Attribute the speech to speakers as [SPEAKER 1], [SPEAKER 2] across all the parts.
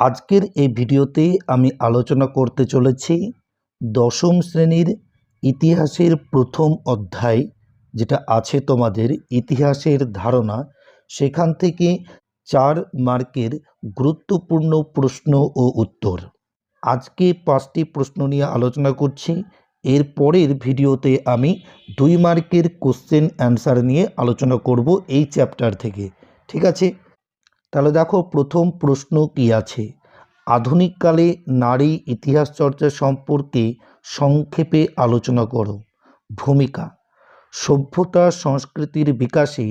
[SPEAKER 1] আজকের এই ভিডিওতে আমি আলোচনা করতে চলেছি দশম শ্রেণির ইতিহাসের প্রথম অধ্যায়, যেটা আছে তোমাদের ইতিহাসের ধারণা। সেখান থেকে চার মার্কের গুরুত্বপূর্ণ প্রশ্ন ও উত্তর। আজকে পাঁচটি প্রশ্ন নিয়ে আলোচনা করছি। এর পরের ভিডিওতে আমি দুই মার্কের কোশ্চেন অ্যান্সার নিয়ে আলোচনা করব এই চ্যাপ্টার থেকে। ঠিক আছে? তাহলে দেখো প্রথম প্রশ্ন কি আছে? আধুনিককালে নারী ইতিহাস চর্চা সম্পর্কে সংক্ষেপে আলোচনা করো। ভূমিকা, সভ্যতা সংস্কৃতির বিকাশে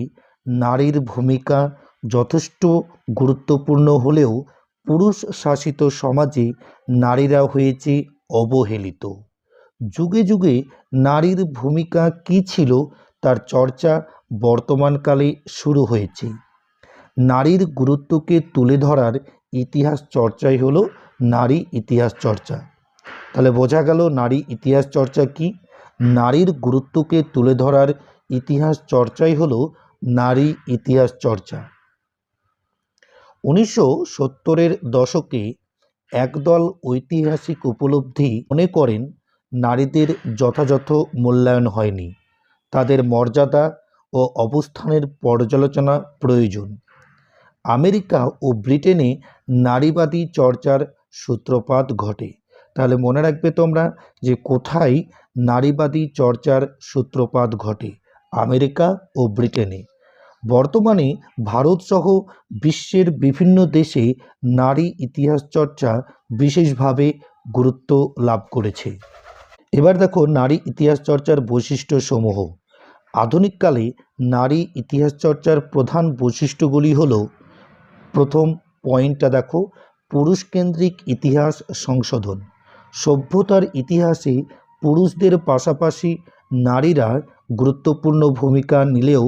[SPEAKER 1] নারীর ভূমিকা যথেষ্ট গুরুত্বপূর্ণ হলেও পুরুষ শাসিত সমাজে নারীরা হয়েছে অবহেলিত। যুগে যুগে নারীর ভূমিকা কী ছিল তার চর্চা বর্তমানকালে শুরু হয়েছে। নারীর গুরুত্বকে তুলে ধরার ইতিহাস চর্চাই হলো নারী ইতিহাস চর্চা। তাহলে বোঝা গেল নারী ইতিহাস চর্চা কি? নারীর গুরুত্বকে তুলে ধরার ইতিহাস চর্চাই হলো নারী ইতিহাস চর্চা। উনিশশো সত্তরের দশকে একদল ঐতিহাসিক উপলব্ধি মনে করেন নারীদের যথাযথ মূল্যায়ন হয়নি। তাদের মর্যাদা ও অবস্থানের পর্যালোচনা প্রয়োজন। আমেরিকা ও ব্রিটেনে নারীবাদী চর্চার সূত্রপাত ঘটে। তাহলে মনে রাখবে তোমরা যে কোথায় নারীবাদী চর্চার সূত্রপাত ঘটে, আমেরিকা ও ব্রিটেনে। বর্তমানে ভারতসহ বিশ্বের বিভিন্ন দেশে নারী ইতিহাস চর্চা বিশেষভাবে গুরুত্ব লাভ করেছে। এবার দেখো নারী ইতিহাস চর্চার বৈশিষ্ট্য সমূহ আধুনিককালে নারী ইতিহাস চর্চার প্রধান বৈশিষ্ট্যগুলি হল প্রথম পয়েন্টটা দেখো, পুরুষকেন্দ্রিক ইতিহাস সংশোধন। সভ্যতার ইতিহাসে পুরুষদের পাশাপাশি নারীরা গুরুত্বপূর্ণ ভূমিকা নিলেও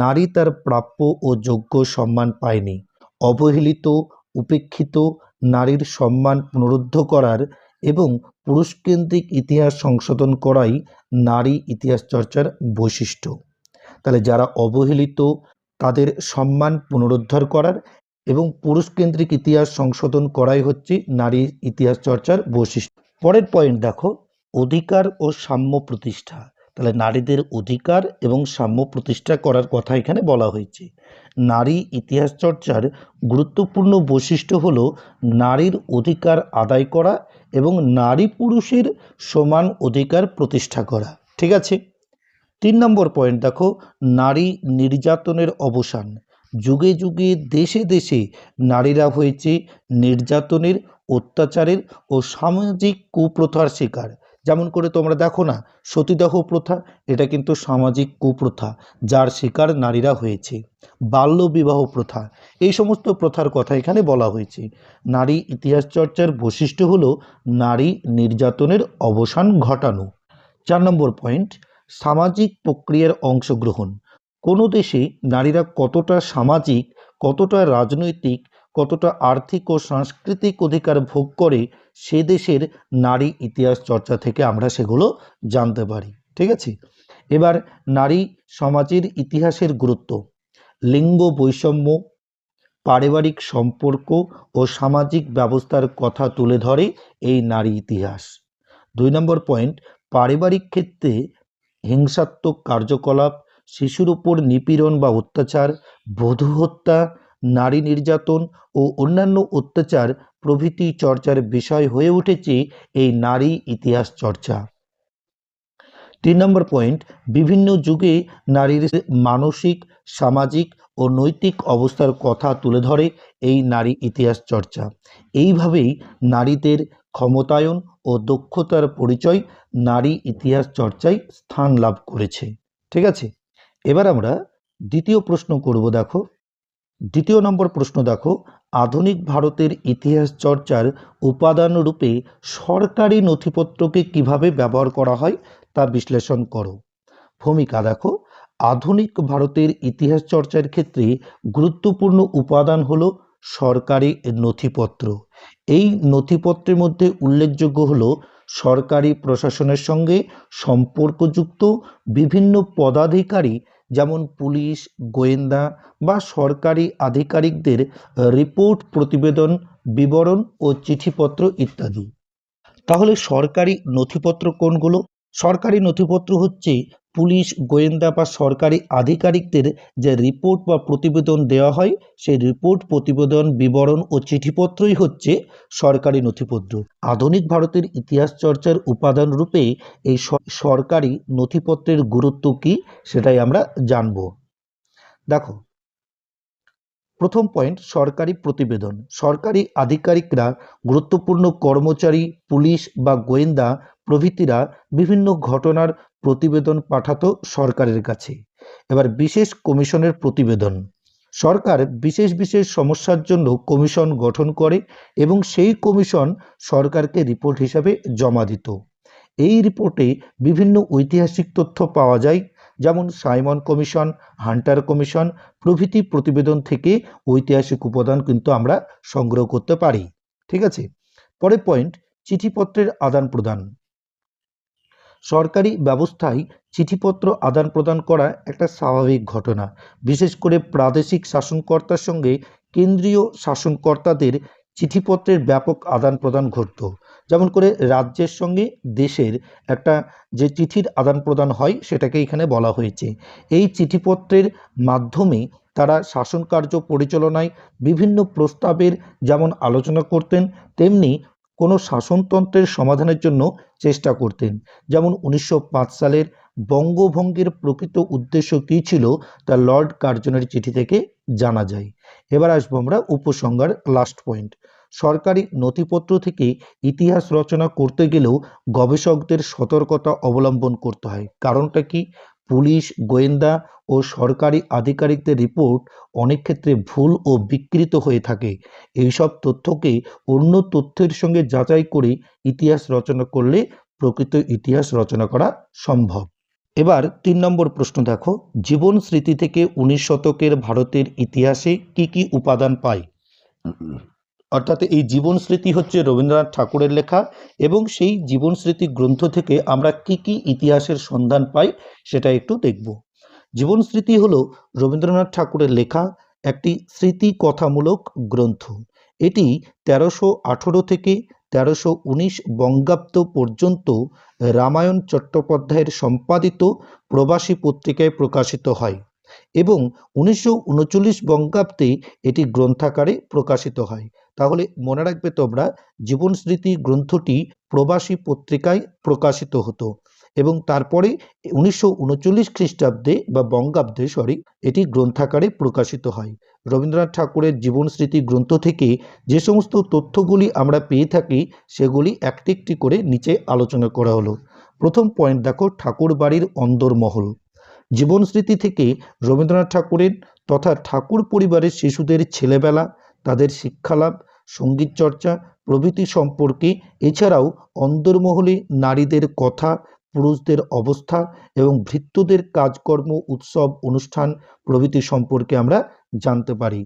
[SPEAKER 1] নারী তার প্রাপ্য ও যোগ্য সম্মান পায়নি। অবহেলিত, উপেক্ষিত, নারীর সম্মান পুনরুদ্ধ করার এবং পুরুষকেন্দ্রিক ইতিহাস সংশোধন করাই নারী ইতিহাস চর্চার বৈশিষ্ট্য। তাহলে যারা অবহেলিত, তাদের সম্মান পুনরুদ্ধার করার এবং পুরুষকেন্দ্রিক ইতিহাস সংশোধন করাই হচ্ছে নারী ইতিহাস চর্চার বৈশিষ্ট্য। পরের পয়েন্ট দেখো, অধিকার ও সাম্য প্রতিষ্ঠা। তাহলে নারীদের অধিকার এবং সাম্য প্রতিষ্ঠা করার কথা এখানে বলা হয়েছে। নারী ইতিহাস চর্চার গুরুত্বপূর্ণ বৈশিষ্ট্য হলো নারীর অধিকার আদায় করা এবং নারী পুরুষের সমান অধিকার প্রতিষ্ঠা করা। ঠিক আছে? তিন নম্বর পয়েন্ট দেখো, নারী নির্যাতনের অবসান। যুগে যুগে দেশে দেশে নারীরা হয়েছে নির্যাতনের, অত্যাচারের ও সামাজিক কুপ্রথার শিকার। যেমন করে তোমরা দেখো না, সতীদাহ প্রথা, এটা কিন্তু সামাজিক কুপ্রথা যার শিকার নারীরা হয়েছে। বাল্যবিবাহ প্রথা, এই সমস্ত প্রথার কথা এখানে বলা হয়েছে। নারী ইতিহাস চর্চার বৈশিষ্ট্য হল নারী নির্যাতনের অবসান ঘটানো। চার নম্বর পয়েন্ট, সামাজিক প্রক্রিয়ার অংশগ্রহণ। কোনো দেশে নারীরা কতটা সামাজিক, কতটা রাজনৈতিক, কতটা আর্থিক ও সাংস্কৃতিক অধিকার ভোগ করে সে দেশের নারী ইতিহাস চর্চা থেকে আমরা সেগুলো জানতে পারি। ঠিক আছে? এবার নারী সমাজের ইতিহাসের গুরুত্ব। লিঙ্গ বৈষম্য, পারিবারিক সম্পর্ক ও সামাজিক ব্যবস্থার কথা তুলে ধরে এই নারী ইতিহাস। দুই নম্বর পয়েন্ট, পারিবারিক ক্ষেত্রে হিংসাত্মক কার্যকলাপ শিশুর উপর নিপীড়ন বা অত্যাচার, বধূ হত্যা, নারী নির্যাতন ও অন্যান্য অত্যাচার প্রভৃতি চর্চার বিষয় হয়ে উঠেছে এই নারী ইতিহাস চর্চা। তিন নম্বর পয়েন্ট, বিভিন্ন যুগে নারীর মানসিক, সামাজিক ও নৈতিক অবস্থার কথা তুলে ধরে এই নারী ইতিহাস চর্চা। এইভাবেই নারীদের ক্ষমতায়ন ও দক্ষতার পরিচয় নারী ইতিহাস চর্চায় স্থান লাভ করেছে। ঠিক আছে? এবার আমরা দ্বিতীয় প্রশ্ন করব, দেখো। দ্বিতীয় নম্বর প্রশ্ন, দেখো, আধুনিক ভারতের ইতিহাস চর্চার উপাদান রূপে সরকারি নথিপত্রকে কীভাবে ব্যবহার করা হয় তা বিশ্লেষণ করো। ভূমিকা, দেখো, আধুনিক ভারতের ইতিহাস চর্চার ক্ষেত্রে গুরুত্বপূর্ণ উপাদান হল সরকারি নথিপত্র। এই নথিপত্রের মধ্যে উল্লেখযোগ্য হল সরকারি প্রশাসনের সঙ্গে সম্পর্কযুক্ত বিভিন্ন পদাধিকারী যেমন পুলিশ, গোয়েন্দা বা সরকারি আধিকারিকদের রিপোর্ট, প্রতিবেদন, বিবরণ ও চিঠিপত্র ইত্যাদি। তাহলে সরকারি নথিপত্র কোনগুলো? সরকারি নথিপত্র হচ্ছে পুলিশ, গোয়েন্দা বা সরকারি আধিকারিকদের যে রিপোর্ট বা প্রতিবেদন দেওয়া হয়, সেই রিপোর্ট, প্রতিবেদন, বিবরণ ও চিঠিপত্রই হচ্ছে সরকারি নথিপত্র। আধুনিক ভারতের ইতিহাস চর্চার উপাদান রূপে এই সরকারি নথিপত্রের গুরুত্ব কী, সেটাই আমরা জানব। দেখো, প্রথম পয়েন্ট সরকারি প্রতিবেদন। সরকারি আধিকারিকরা গুরুত্বপূর্ণ কর্মচারী, পুলিশ বা গোয়েন্দা প্রভৃতিরা বিভিন্ন ঘটনার প্রতিবেদন পাঠাতো সরকারের কাছে। এবার বিশেষ কমিশনের প্রতিবেদন। সরকার বিশেষ বিশেষ সমস্যার জন্য কমিশন গঠন করে এবং সেই কমিশন সরকারকে রিপোর্ট হিসাবে জমা দিত। এই রিপোর্টে বিভিন্ন ঐতিহাসিক তথ্য পাওয়া যায়, যেমন সাইমন কমিশন, হান্টার কমিশন, প্রভৃতি প্রতিবেদন থেকে ঐতিহাসিক উপাদান কিন্তু আমরা সংগ্রহ করতে পারি। ঠিক আছে? পরের পয়েন্ট চিঠিপত্রের আদান প্রদান সরকারি ব্যবস্থায় চিঠিপত্র আদান প্রদান করা একটা স্বাভাবিক ঘটনা। বিশেষ করে প্রাদেশিক শাসনকর্তার সঙ্গে কেন্দ্রীয় শাসনকর্তাদের চিঠিপত্রের ব্যাপক আদান প্রদান ঘটত। যেমন করে রাজ্যের সঙ্গে দেশের একটা যে চিঠির আদান প্রদান হয় সেটাকে এখানে বলা হয়েছে। এই চিঠিপত্রের মাধ্যমে তারা শাসন কার্য পরিচালনায় বিভিন্ন প্রস্তাবের যেমন আলোচনা করতেন, তেমনি কোনো শাসনতন্ত্রের সমাধানের জন্য চেষ্টা করতেন। যেমন উনিশশো পাঁচ সালের বঙ্গভঙ্গের প্রকৃত উদ্দেশ্য কী ছিল তা লর্ড কার্জনের চিঠি থেকে জানা যায়। এবার আসব আমরা উপসংহার লাস্ট পয়েন্ট সরকারি নথিপত্র থেকে ইতিহাস রচনা করতে গেলেও গবেষকদের সতর্কতা অবলম্বন করতে হয়। কারণটা কি? পুলিশ, গোয়েন্দা ও সরকারি আধিকারিকদের রিপোর্ট অনেক ক্ষেত্রে ভুল ও বিকৃত হয়ে থাকে। এইসব তথ্যকে অন্য তথ্যের সঙ্গে যাচাই করে ইতিহাস রচনা করলে প্রকৃত ইতিহাস রচনা করা সম্ভব। এবার তিন নম্বর প্রশ্ন দেখো, জীবন স্মৃতি থেকে উনিশ শতকের ভারতের ইতিহাসে কি কি উপাদান পাই অর্থাৎ এই জীবন স্মৃতি হচ্ছে রবীন্দ্রনাথ ঠাকুরের লেখা এবং সেই জীবন স্মৃতি গ্রন্থ থেকে আমরা কি কি ইতিহাসের সন্ধান পাই সেটা একটু দেখব। জীবন স্মৃতি হলো রবীন্দ্রনাথ ঠাকুরের লেখা একটি স্মৃতি কথামূলক গ্রন্থ। এটি তেরোশো আঠেরো থেকে তেরোশো উনিশ বঙ্গাব্দ পর্যন্ত রামায়ণ চট্টোপাধ্যায়ের সম্পাদিত প্রবাসী পত্রিকায় প্রকাশিত হয় এবং উনিশশো উনচল্লিশ বঙ্গাব্দে এটি গ্রন্থাকারে প্রকাশিত হয়। তাহলে মনে রাখবে তোমরা জীবন স্মৃতি গ্রন্থটি প্রবাসী পত্রিকায় প্রকাশিত হতো এবং তারপরে উনিশশো উনচল্লিশ খ্রিস্টাব্দে বা বঙ্গাব্দে সরি এটি গ্রন্থাকারে প্রকাশিত হয়। রবীন্দ্রনাথ ঠাকুরের জীবন স্মৃতি গ্রন্থ থেকে যে সমস্ত তথ্যগুলি আমরা পেয়ে থাকি, সেগুলি একটি একটি করে নিচে আলোচনা করা হলো। প্রথম পয়েন্ট দেখো ঠাকুর বাড়ির অন্দরমহল। জীবন স্মৃতি থেকে রবীন্দ্রনাথ ঠাকুরের তথা ঠাকুর পরিবারের শিশুদের ছেলেবেলা, তাদের শিক্ষালাভ সংগীত চর্চা, প্রভৃতি সম্পর্কে, এছাড়াও অন্দরমহলে নারীদের কথা, পুরুষদের অবস্থা এবং ভৃত্যদের কাজকর্ম, উৎসব, অনুষ্ঠান প্রভৃতি সম্পর্কে আমরা জানতে পারি।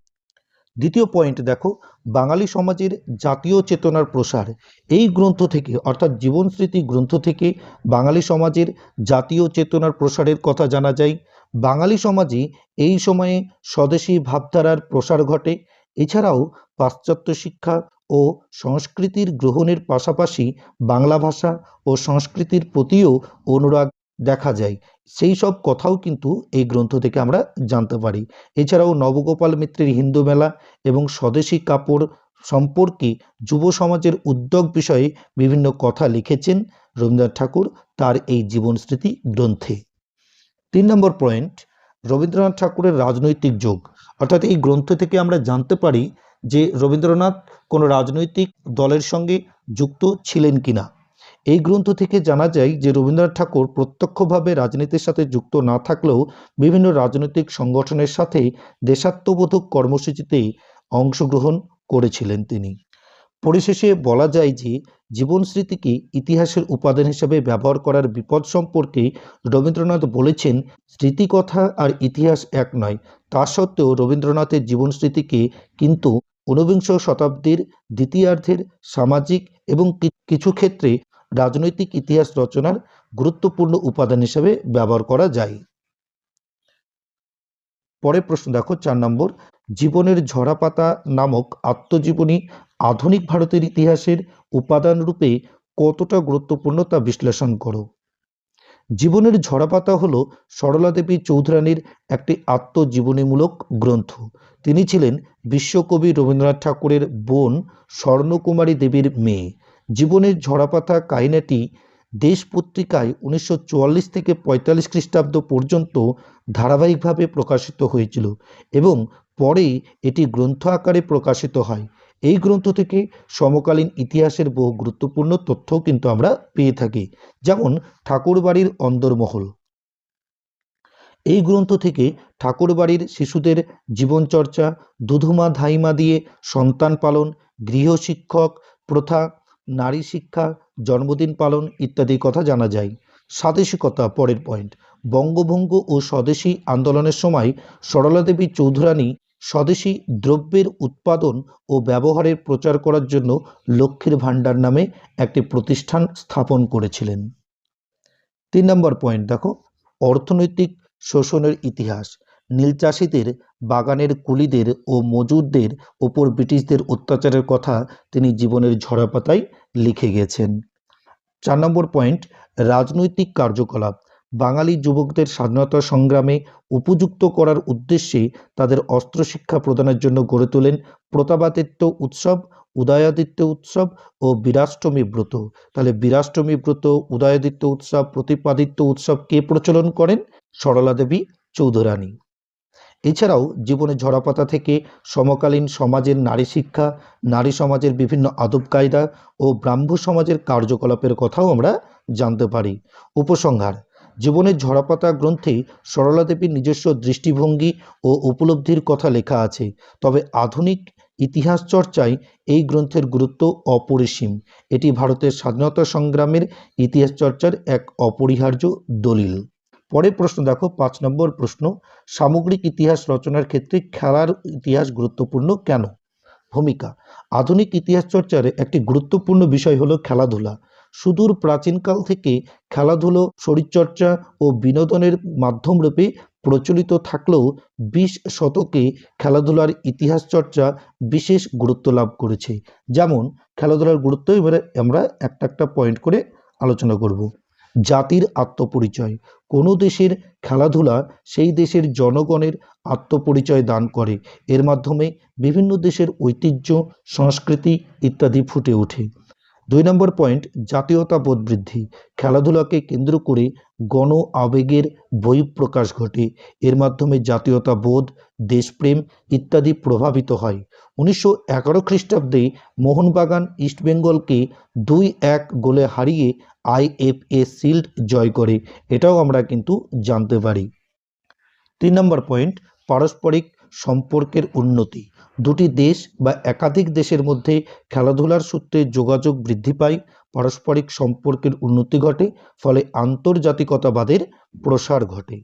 [SPEAKER 1] দ্বিতীয় পয়েন্ট দেখো, বাঙালি সমাজের জাতীয় চেতনার প্রসার। এই গ্রন্থ থেকে, অর্থাৎ জীবন স্মৃতি গ্রন্থ থেকে বাঙালি সমাজের জাতীয় চেতনার প্রসারের কথা জানা যায়। বাঙালি সমাজে এই সময়ে স্বদেশী ভাবধারার প্রসার ঘটে। এছাড়াও পাশ্চাত্য শিক্ষা ও সংস্কৃতির গ্রহণের পাশাপাশি বাংলা ভাষা ও সংস্কৃতির প্রতিও অনুরাগ দেখা যায়। সেই সব কথাও কিন্তু এই গ্রন্থ থেকে আমরা জানতে পারি। এছাড়াও নবগোপাল মিত্রের হিন্দু মেলা এবং স্বদেশী কাপড় সম্পর্কে যুব সমাজের উদ্যোগ বিষয়ে বিভিন্ন কথা লিখেছেন রবীন্দ্রনাথ ঠাকুর তার এই জীবন স্মৃতি গ্রন্থে। তিন নম্বর পয়েন্ট, রবীন্দ্রনাথ ঠাকুরের রাজনৈতিক যোগ। অর্থাৎ এই গ্রন্থ থেকে আমরা জানতে পারি যে রবীন্দ্রনাথ কোনো রাজনৈতিক দলের সঙ্গে যুক্ত ছিলেন কিনা। এই গ্রন্থ থেকে জানা যায় যে রবীন্দ্রনাথ ঠাকুর প্রত্যক্ষভাবে রাজনীতির সাথে যুক্ত না থাকলেও বিভিন্ন রাজনৈতিক সংগঠনের সাথে দেশাত্মবোধক কর্মসূচিতে অংশগ্রহণ করেছিলেন তিনি। পরিশেষে বলা যায় যে জীবন স্মৃতিকে ইতিহাসের উপাদান হিসেবে ব্যবহার করার বিপদ সম্পর্কে রবীন্দ্রনাথ বলেছেন, স্মৃতিকথা আর ইতিহাস এক নয়। তা সত্ত্বেও রবীন্দ্রনাথের জীবন স্মৃতিকে কিন্তু ঊনবিংশ শতাব্দীর দ্বিতীয়ার্ধের সামাজিক এবং কিছু ক্ষেত্রে রাজনৈতিক ইতিহাস রচনার গুরুত্বপূর্ণ উপাদান হিসেবে ব্যবহার করা যায়। পরের প্রশ্ন দেখো, চার নম্বর জীবনের ঝরাপাতা নামক আত্মজীবনী আধুনিক ভারতের ইতিহাসের উপাদান রূপে কতটা গুরুত্বপূর্ণ তা বিশ্লেষণ করো। জীবনের ঝরাপাতা হলো সরলা দেবী চৌধুরানীর একটি আত্মজীবনীমূলক গ্রন্থ। তিনি ছিলেন বিশ্বকবি রবীন্দ্রনাথ ঠাকুরের বোন স্বর্ণকুমারী দেবীর মেয়ে। জীবনের ঝরাপাতা কাহিনীটি দেশ পত্রিকায় উনিশশো চুয়াল্লিশ থেকে পঁয়তাল্লিশ খ্রিস্টাব্দ পর্যন্ত ধারাবাহিকভাবে প্রকাশিত হয়েছিল এবং পরে এটি গ্রন্থ আকারে প্রকাশিত হয়। এই গ্রন্থ থেকে সমকালীন ইতিহাসের বহু গুরুত্বপূর্ণ তথ্যও কিন্তু আমরা পেয়ে থাকি, যেমন ঠাকুরবাড়ির অন্দরমহল। এই গ্রন্থ থেকে ঠাকুরবাড়ির শিশুদের জীবনচর্চা, দুধুমা ধাইমা দিয়ে সন্তান পালন গৃহশিক্ষক প্রথা, নারী শিক্ষা, জন্মদিন পালন ইত্যাদি কথা জানা যায়। স্বাদেশিকতা পরের পয়েন্ট। বঙ্গভঙ্গ ও স্বদেশী আন্দোলনের সময় সরলা দেবী চৌধুরানী স্বদেশী দ্রব্যের উৎপাদন ও ব্যবহারের প্রচার করার জন্য লক্ষ্মীর ভাণ্ডার নামে একটি প্রতিষ্ঠান স্থাপন করেছিলেন। তিন নম্বর পয়েন্ট, দেখো, অর্থনৈতিক শোষণের ইতিহাস। নীল চাষিদের বাগানের কুলিদের ও মজুরদের ওপর ব্রিটিশদের অত্যাচারের কথা তিনি জীবনের ঝরাপাতায় লিখে গেছেন। চার নম্বর পয়েন্ট, রাজনৈতিক কার্যকলাপ। বাঙালি যুবকদের স্বাধীনতা সংগ্রামে উপযুক্ত করার উদ্দেশ্যে তাদের অস্ত্র শিক্ষা প্রদানের জন্য গড়ে তোলেন প্রতাপাদিত্য উৎসব, উদয়াদিত্য উৎসব ও বীরাষ্টমী ব্রত। তাহলে বীরাষ্টমী ব্রত, উদয়াদিত্য উৎসব, প্রতিপাদিত্য উৎসব কে প্রচলন করেন? সরলা দেবী চৌধুরানী। এছাড়াও জীবনে ঝরাপাতা থেকে সমকালীন সমাজের নারী শিক্ষা, নারী সমাজের বিভিন্ন আদব কায়দা ও ব্রাহ্ম সমাজের কার্যকলাপের কথাও আমরা জানতে পারি। উপসংহার জীবনের ঝরাপাতা গ্রন্থে সরলা দেবীর নিজস্ব দৃষ্টিভঙ্গি ও উপলব্ধির কথা লেখা আছে। তবে আধুনিক ইতিহাস চর্চায় এই গ্রন্থের গুরুত্ব অপরিসীম। এটি ভারতের স্বাধীনতা সংগ্রামের ইতিহাস চর্চার এক অপরিহার্য দলিল। পরের প্রশ্ন, দেখো, পাঁচ নম্বর প্রশ্ন, সামগ্রিক ইতিহাস রচনার ক্ষেত্রে খেলার ইতিহাস গুরুত্বপূর্ণ কেন? ভূমিকা, আধুনিক ইতিহাস চর্চার একটি গুরুত্বপূর্ণ বিষয় হলো খেলাধুলা। সুদূর প্রাচীনকাল থেকে খেলাধুলো, শরীরচর্চা ও বিনোদনের মাধ্যমরূপে প্রচলিত থাকলেও বিশ শতকে খেলাধুলার ইতিহাস চর্চা বিশেষ গুরুত্ব লাভ করেছে। যেমন, খেলাধুলার গুরুত্ব এবারে আমরা একটা একটা পয়েন্ট করে আলোচনা করব। জাতির আত্মপরিচয়। কোনো দেশের খেলাধুলা সেই দেশের জনগণের আত্মপরিচয় দান করে। এর মাধ্যমে বিভিন্ন দেশের ঐতিহ্য, সংস্কৃতি ইত্যাদি ফুটে ওঠে। দুই নম্বর পয়েন্ট জাতীয়তাবোধ বৃদ্ধি। খেলাধুলাকে কেন্দ্র করে গণ আবেগের বহিঃপ্রকাশ ঘটে। এর মাধ্যমে জাতীয়তাবোধ, দেশপ্রেম ইত্যাদি প্রভাবিত হয়। উনিশশো এগারো খ্রিস্টাব্দে মোহনবাগান ইস্টবেঙ্গলকে দুই এক গোলে হারিয়ে আইএফএ শিল্ড জয় করে। এটাও আমরা কিন্তু জানতে পারি। তিন নম্বর পয়েন্ট পারস্পরিক সম্পর্কের উন্নতি। দুটি দেশ বা একাধিক দেশের মধ্যে খেলাধুলার সূত্রে যোগাযোগ বৃদ্ধি পায়, পারস্পরিক সম্পর্কের উন্নতি ঘটে, ফলে আন্তর্জাতিকতাবাদের প্রসার ঘটে।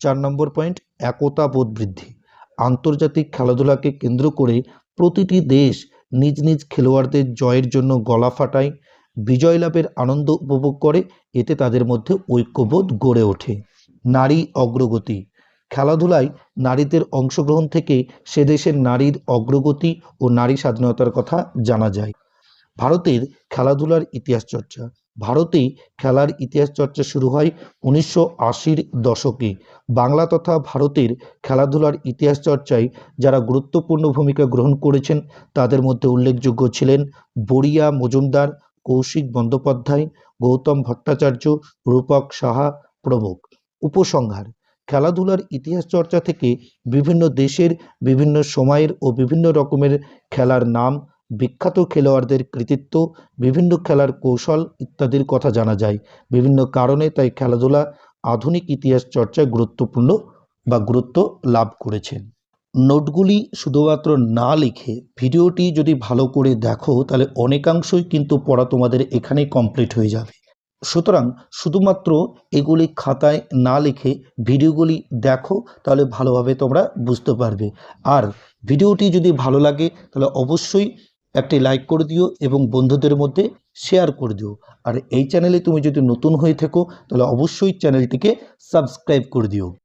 [SPEAKER 1] চার নম্বর পয়েন্ট একতা বোধ বৃদ্ধি। আন্তর্জাতিক খেলাধুলাকে কেন্দ্র করে প্রতিটি দেশ নিজ নিজ খেলোয়াড়দের জয়ের জন্য গলা ফাটায়, বিজয় লাভের আনন্দ উপভোগ করে, এতে তাদের মধ্যে ঐক্যবোধ গড়ে ওঠে। নারী অগ্রগতি। খেলাধুলায় নারীদের অংশগ্রহণ থেকে সে দেশের নারীর অগ্রগতি ও নারী স্বাধীনতার কথা জানা যায়। ভারতের খেলাধুলার ইতিহাস চর্চা। ভারতে খেলার ইতিহাস চর্চা শুরু হয় উনিশশো আশির দশকে। বাংলা তথা ভারতের খেলাধুলার ইতিহাস চর্চায় যারা গুরুত্বপূর্ণ ভূমিকা গ্রহণ করেছেন, তাদের মধ্যে উল্লেখযোগ্য ছিলেন বড়িয়া মজুমদার, কৌশিক বন্দ্যোপাধ্যায়, গৌতম ভট্টাচার্য, রূপক সাহা প্রমুখ। উপসংহার। খেলাধুলার ইতিহাস চর্চা থেকে বিভিন্ন দেশের বিভিন্ন সময়ের ও বিভিন্ন রকমের খেলার নাম, বিখ্যাত খেলোয়াড়দের কৃতিত্ব, বিভিন্ন খেলার কৌশল ইত্যাদির কথা জানা যায়। বিভিন্ন কারণে তাই খেলাধুলা আধুনিক ইতিহাস চর্চায় গুরুত্বপূর্ণ বা গুরুত্ব লাভ করেছেন। নোটগুলি শুধুমাত্র না লিখে ভিডিওটি যদি ভালো করে দেখো, তাহলে অনেকাংশই কিন্তু পড়া তোমাদের এখানেই কমপ্লিট হয়ে যাবে। সুতরাং শুধুমাত্র এগুলি খাতায় না লিখে ভিডিওগুলি দেখো, তাহলে ভালোভাবে তোমরা বুঝতে পারবে। আর ভিডিওটি যদি ভালো লাগে, তাহলে অবশ্যই একটি লাইক করে দিও এবং বন্ধুদের মধ্যে শেয়ার করে দিও। আর এই চ্যানেলে তুমি যদি নতুন হয়ে থেকো, তাহলে অবশ্যই চ্যানেলটিকে সাবস্ক্রাইব করে দিও।